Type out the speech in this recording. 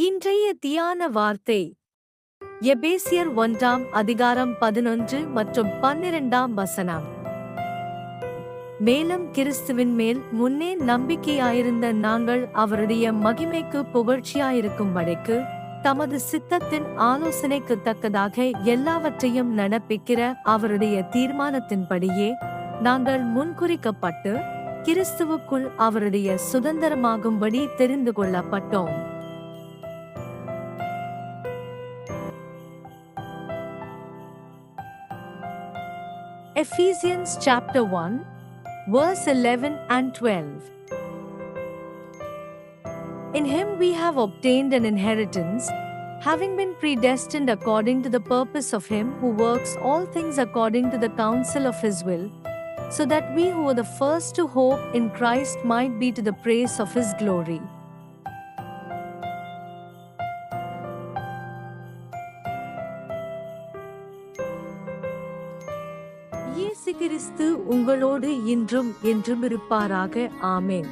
இன்றைய தியான வார்த்தை. எபேசியர் ஒன்றாம் அதிகாரம் பதினொன்று மற்றும் பன்னிரெண்டாம் வசனம். மேலும் கிறிஸ்துவின் மேல் முன்னே நம்பிக்கையாயிருந்த நாங்கள் அவருடைய மகிமைக்கு புகழ்ச்சியாயிருக்கும்படிக்கு தமது சித்தத்தின் ஆலோசனைக்கு தக்கதாக எல்லாவற்றையும் நடப்பிக்கிற அவருடைய தீர்மானத்தின்படியே நாங்கள் முன்குறிக்கப்பட்டு கிறிஸ்துவுக்குள் அவருடைய சுதந்திரமாகும்படி தெரிந்து கொள்ளப்பட்டோம். Ephesians chapter 1, verse 11 and 12. In him we have obtained an inheritance, having been predestined according to the purpose of him who works all things according to the counsel of his will, so that we who were the first to hope in Christ might be to the praise of his glory. இயேசு கிறிஸ்து உங்களோடு இன்றும் என்றும் இருப்பாராக ஆமேன்.